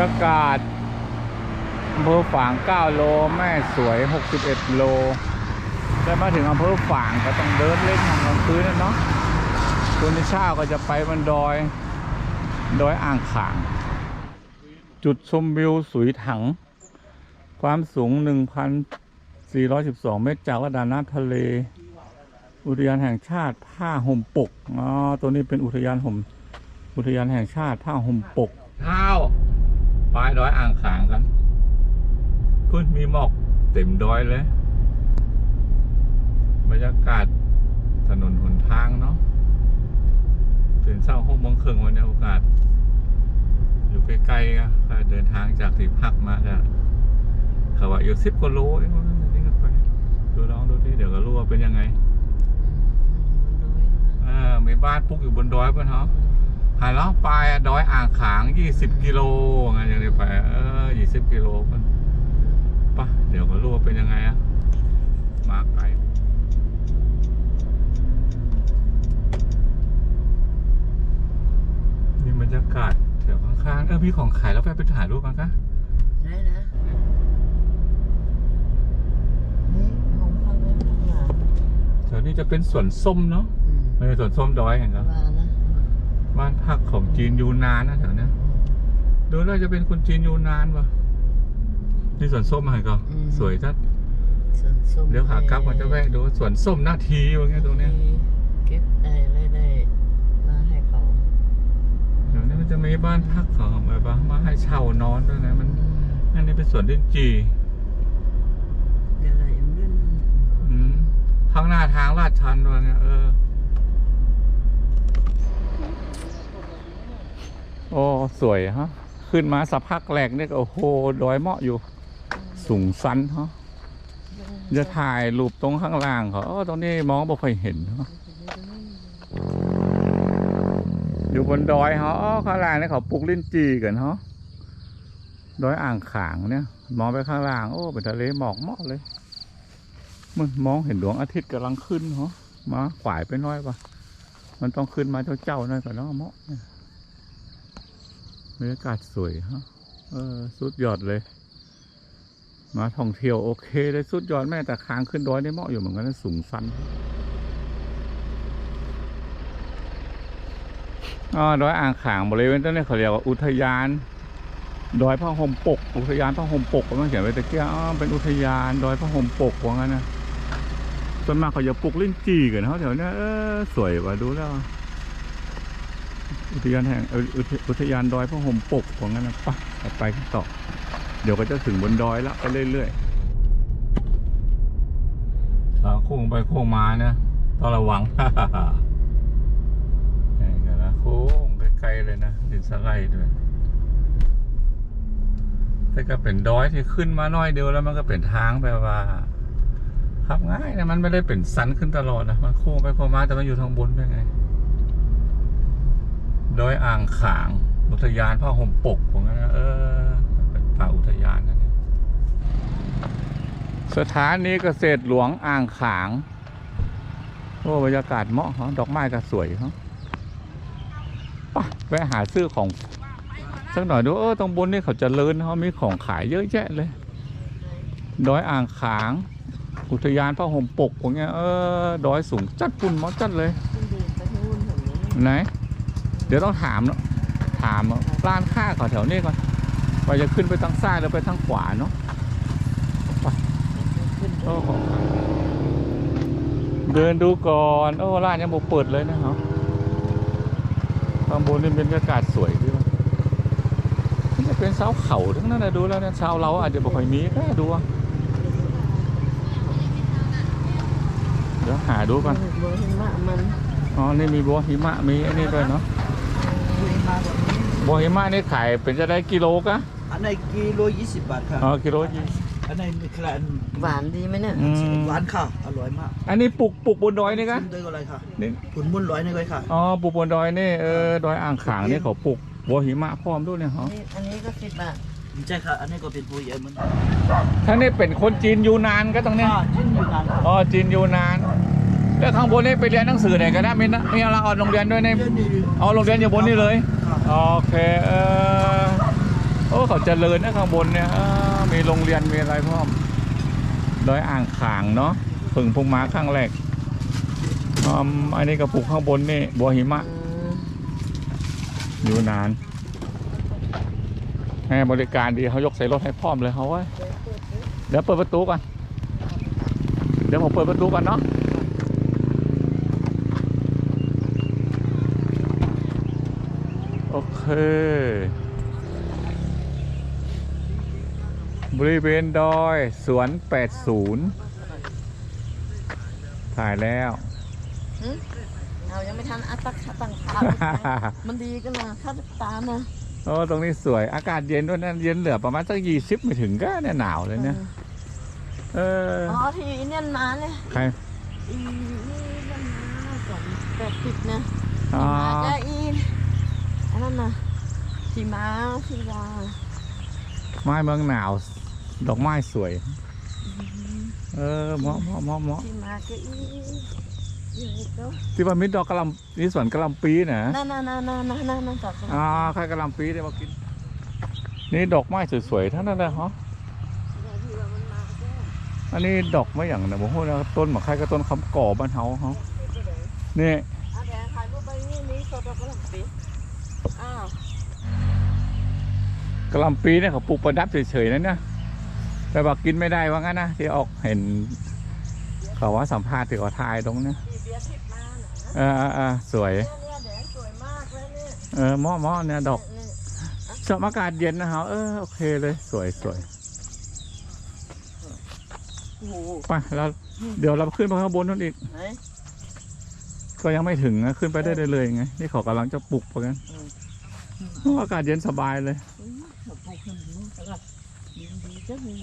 ยากาศอำเภอฝาง 9 โล แม่สวย 61 โลได้มาถึงอำเภอฝางก็ต้องเดินเล่นทางกลางคืนนะเนาะคุณนิชาก็จะไปบนดอย ดอยอ่างขาง จุดชมวิวสุยถัง ความสูง 1,412 เมตรจากระดับน้ำทะเล อุทยานแห่งชาติผ้าห่มปก อ๋อ ตัวนี้เป็นอุทยานห่มอุทยานแห่งชาติผ้าห่มปกเท้า ปลายดอยอ่างขางกันพื้นมีหมอกเต็มดอยเลย บรรยากาศถนนหนทางเนาะตื่นเช้าหกโมงครึ่งวันนี้โอกาส อยู่ใกล้ๆก็ก็เดินทางจากที่พักมาก็เขาว่าอยู่สิบกว่าโลเองว่านี่ก็ไปดูลองดูที่เดี๋ยวก็รู้ว่าเป็นยังไงอ่ามีบ้านปุ๊กอยู่บนดอยป่ะเนาะ หายแล้วไปอะดอยอ่างขางยี่สิบกิโลไงอย่างนี้ไป เออยี่สิบกิโลมันปะเดี๋ยวก็รู้ว่าเป็นยังไงอะมาไกลนี่บรรยากาศแถวข้างๆ เออมีของขายแล้วไปไปถ่ายรูปกันคะได้นะนี่ของเขาไว้ข้างหลังแถวนี้จะเป็นสวนส้มเนาะอืมไม่ใช่สวนส้มดอยเห็นครับว่านะ บ้านพักของจีนยูนานนะแถวเนี้ยดูแล้วจะเป็นคนจีนยูนานวะนี่สวนส้มอะไรก็สวยจัดส่วนส้มเดี๋ยวขากลับมันจะแวะดูสวนส้มหน้าทีว่างี้ตรงเนี้ยเก็บได้เลยได้มาให้เขาเดี๋ยวนี้มันจะมีบ้านพักของแบบว่ามาให้เช่านอนด้วยนะมันอืมอันนี้เป็นสวนดินจีเดี๋ยวอะไรเอ็มเล่นอืมข้างหน้าทางลาดชันด้วยเนี่ยเออ โอ้สวยฮะ ขึ้นมาสักพักแรกเนี่ยก็โอ้โหดอยเหมาะอยู่ สูงสันฮะจะถ่ายรูปตรงข้างล่างเขาตรงนี้มองไม่ค่อยเห็นฮะอยู่บนดอยเขาอ๋อข้างล่างเนี่ยเขาปลูกลิ้นจีกันฮะดอยอ่างขางเนี่ย มองไปข้างล่าง โอ้เป็นทะเลหมอกเหมาะเลยมันมองเห็นดวงอาทิตย์กำลังขึ้นเหรอมาขวายไปน้อยปะมันต้องขึ้นมาเจ้าเจ้าหน่อยก่อนเนาะเหมาะเนี่ย บรรยากาศสวยฮะเออสุดยอดเลย มาท่องเที่ยวโอเคเลยสุดยอดแม่แต่ค้างขึ้นดอยได้เหมาะอยู่เหมือนกันนะสูงสันอ๋อดอยอ่างขางบริเวณต้นนี้เขาเรียกว่าอุทยาน ดอยพระห่มปก อุทยานพระห่มปกก็มันเขียนไว้ตะเกียอ๋อเป็นอุทยานดอยพระห่มปกว่างั้นนะส่วนมากเขาจะปลูกลิ้นจี่กันเขาแถวเนี้ยเออสวยว่ะดูแล้ว อุทยานแห่งอออุทยานดอยพระห่มปกว่างั้นนะปะไปต่อ เดี๋ยวก็จะถึงบนดอยแล้วไปเรื่อยๆทางโค้งไปโค้งมาเนี่ยต้องระวังนี่กันนะโค้งใกล้ๆเลยนะดินสไลด์ด้วยแต่ก็เป็นดอยที่ขึ้นมาน้อยเดียวแล้วมันก็เป็นทางแบบว่าขับง่ายนะมันไม่ได้เป็นสันขึ้นตลอดนะมันโค้งไปโค้งมาแต่มันอยู่ทางบนด้วยไง ดอยอ่างขาง อุทยานผ้าห่มปกผมนะเออเป็นป่าอุทยานนะเนี่ยสถานีเกษตรหลวงอ่างขางโอ้บรรยากาศเหมาะฮะดอกไม้ก็สวยฮะไปแวะหาซื้อของ สักหน่อยดูเออตรงบนนี่เขาเจะเลินเขามีของขายเยอะแยะเลยดอยอ่างขาง อุทยานพระห่มปกอย่างเงี้ยเออดอยสูงจัดปุ่นมอจัดเลยขึ้นเดินไปที่นู่นถึงนี้ไหน เดี๋ยวต้องถามเนาะถามร้านค้าก่อนแถวนี้ก่อนว่าจะขึ้นไปทางซ้ายหรือไปทางขวาเนาะขึ้นโอ้โหเดินดูก่อนโอ้ร้านยังบ่เปิดเลยนะครับข้างบนนี่เป็นบรรยากาศสวยดีว่ะนี่จะเป็นเสาเขาทั้งนั้นนะดูแล้วเนี่ยชาวเราอาจจะบ่ค่อยมีก็ดูอะเดี๋ยวหาดูก่อนเบอร์หิมะมันอ๋อนี่มีบัวหิมะมีอันนี้ด้วยเนาะหิ มะแบบนี้บัวหิมะนี่ขายเป็นจะได้กิโลกะอันไหนกิโลยี่สิบบาทครับอ๋อกิโลยี่อันไหนมีแคลนหวานดีไหมเนี่ยอืมหวานค่ะ อร่อยมากอันนี้ปลูกปลูกบนดอยนี่กะชิมด้วยก็เลยค่ะนี่ผุนมุนร้อยนี่ก็เลยค่ะอ๋อปลูกบนดอยนี่เออดอยอ่างขางนี่เขาปลูกบัวหิมะพร้อมด้วยเนี่ยเหรอนี่อันนี้ก็สิบบาทใช่ค่ะ อันนี้ก็เป็นผู้ใหญ่เหมือนถ้านี่เป็นคนจีนยูนานก็ตรงนี้ อ่าชิ้นอยู่นานอ๋อจีนยูนาน แล้วข้างบนนี่ไปเรียนหนังสือไหนกันนะมีนะมีอะไรออนโรงเรียนด้วยในเยอะดีเอาโรงเรียนอยู่บนนี่เลยครับ โอเคเออโอ้เขาเจริญนะข้างบนเนี่ยมีโรงเรียนมีอะไรพร้อมดอยอ่างขางเนาะผึ่งพุงม้าข้างแรกอันนี้กระปุกข้างบนนี่บัวหิมะ อยู่นานให้บริการดีเขายกใส่รถให้พร้อมเลยเขาว่าเดี๋ยวเปิดประตูก่อนเดี๋ยวผมเปิดประตูก่อนเนาะ โอ เค บริเวณดอยสวน 80 ถ่ายแล้วเอายังไม่ทันอัตตักตั้งขามันดีกันนะข้าตามนะโอ้ตรงนี้สวยอากาศเย็นด้วยนะเย็นเหลือประมาณสักยี่สิบไม่ถึงก็เนี่ยหนาวเลยเนี่ยเอออ๋อที่อีเนี่ยมาเนี่ยใครอีนี่มันมาสองแปดสิบนะอ๋อ มาจะอีอั นนั้นนะที่มาที่วาไม้เมืองหนาว ดอกไม้สวย เออเหมาะเหมาะเหมาะเหมาะที่มาก็อีอีนี่ก็ที่ว่ามิดดอกกะหลำนี่สวนกะหลำปีนะนั่นนั่นนั่นนั่นนั่นนั่นนั่นจับอ่าใครกะหลำปีได้มากิน นี่ดอกไม้สวยๆทั้งนั้นเลยฮะที่ว่ามันมาก็อันนี้ดอกไม่อย่างนะผมพูดนะต้นหมากไข่กับต้นคำก่อบ้านเฮาเฮานี่อาแดงถ่ายรูปไปนี่นี่สดก็หลังปีอ้าว กะหลำปีเนี่ยเขาปลูกประดับเฉยๆนะเนี่ยแต่ว่ากินไม่ได้ว่างั้นนะที่ออกเห็นเขาว่าสัมภาษณ์ที่เขาทายตรงเนี้ยที่เบียร์ทิพย์มาน่ะเออเออเออสวยเนี่ยเนี่ยแดงสวยมากเลยเนี่ยเออเหมาะเหมาะเนี่ยดอกเนี่ยชอบอากาศเย็นนะฮะเออโอเคเลยสวยสวยโอ้โหไปแล้วเดี๋ยวเราขึ้นไปข้างบนนั่นอีกไหนก็ยังไม่ถึงนะขึ้นไปได้เลยๆไงนี่เขากำลังจะปลุกไปกันอืมโอ้อากาศเย็นสบายเลย อืมเ